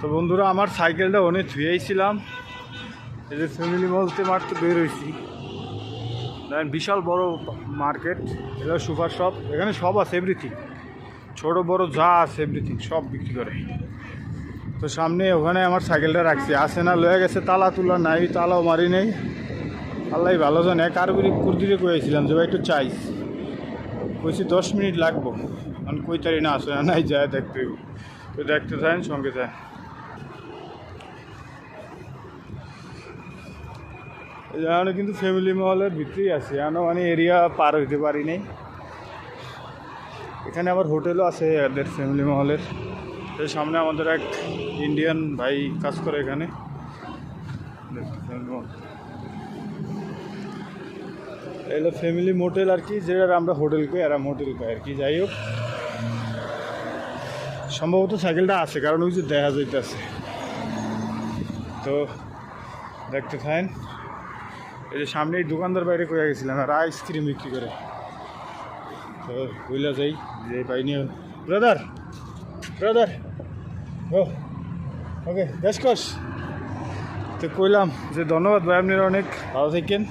তো বন্ধুরা, আমার সাইকেলটা অনেক ধুয়েছিলাম। এই যে ফ্যামিলি মলতে মারতে বের হয়েছি। দেখেন, বিশাল বড় মার্কেট এটা সুপার শপ। এখানে সব আছে এভরিথিং ছোট, বড়, যা আছে এভরিথিং সব বিক্রি করে। তো সামনে ওখানে আমার সাইকেলটা রাখছি। আসে না, লয়ে গেছে, তালা তুলা নাই, তালাও মারি নেই। আল্লাহ ভালো জানে কারগুলি কুর্দিরে কয়েছিলাম যে, ভাই, একটু চাইস। কইছি, দশ মিনিট লাগবো। কারণ কই তারি না, আসে না, নাই, যায় দেখতে তো দেখতে থাকেন, সঙ্গে যায় এখানে কিন্তু ফ্যামিলি মহলের ভিতরেই আছে। এখনও মানে এরিয়া পার হইতে পারি নাই। এখানে আবার হোটেলও আছে এদের ফ্যামিলি মহলের। তো সামনে আমাদের এক ইন্ডিয়ান ভাই কাজ করে এখানে। এগুলো ফ্যামিলি মোটেল আর কি, যেটা আমরা হোটেল কই, আর মোটেল কই আর কি, যাই হোক। সম্ভবত সাইকেলটা আছে, কারণ ওই যে দেখা যাইতেছে। তো দেখতে থাকেন। এই যে সামনে এই দোকানদার বাইরে কয়ে গেছিলাম, আর আইসক্রিম বিক্রি করে। তো বুঝলা যাই যে পাইনি ব্রাদার ব্রাদার ও ওকে বেশ কস তো কইলাম যে ধন্যবাদ ভাই, আপনারা অনেক ভালো থাকেন।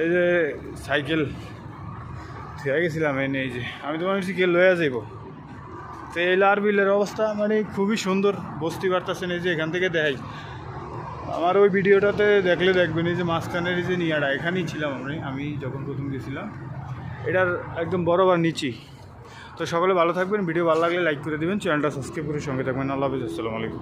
এই যে সাইকেল ঠিক গেছিলাম এনে, এই যে। আমি তোমার কে লয়ে যাইব। তো এই লার বিলের অবস্থা মানে খুবই সুন্দর, বস্তি বার্তাছেন এই যে এখান থেকে দেখাই। আমার ওই ভিডিওটাতে দেখলে দেখবেন, এই যে মাঝখানের এই যে নিয়ারা এখানেই ছিলাম আমি আমি যখন প্রথম গেছিলাম, এটার একদম বরাবর নিচেই। তো সকলে ভালো থাকবেন, ভিডিও ভালো লাগলে লাইক করে দেবেন, চ্যানেলটা সাবস্ক্রাইব করে সঙ্গে থাকবেন। আল্লাহ হাফিজ, আসসালামু আলাইকুম।